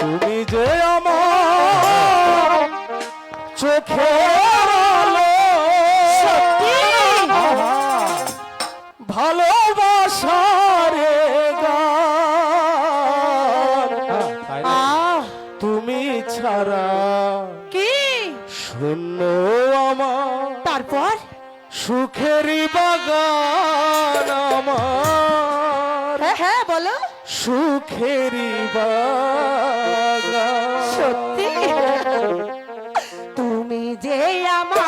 তুমি যে আমার আহা, আহ তুমি ছাড়া কি? শূন্য আমার তারপর? সুখেরই বাগান আমার। হ্যাঁ বলো। সুখের সত্যি? তুমি যে আমার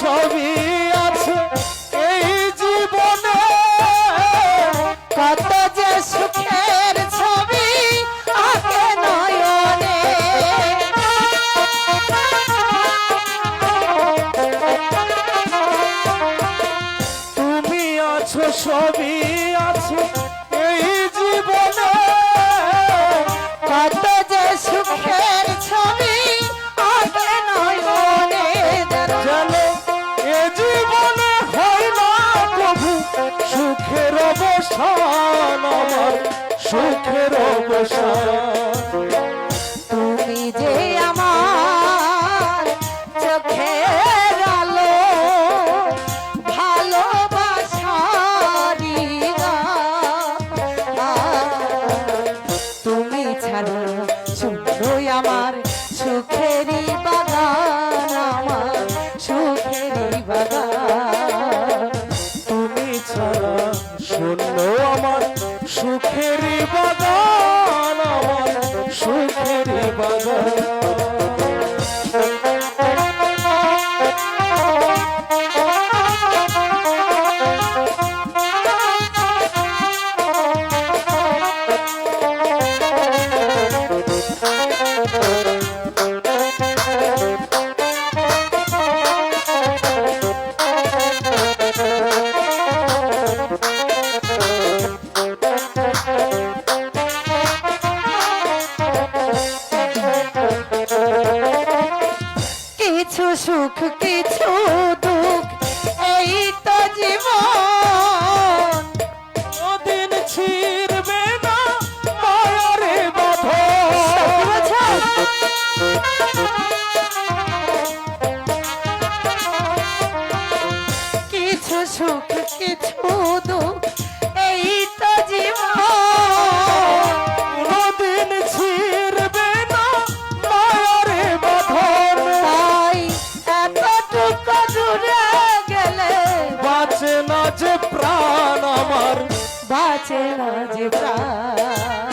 সবই আছে এই জীবনে। কত যে সুখের ছবি আঁকে নয়নে। তুমি আছো সবই অবসান আমার সুখের অবসান তুমি যে আমার চোখের আলো ভালোবাসারি। তুমি ছাড়া বাগান আমার সুখেরই বাগান। সুখ কিছু না প্রাণ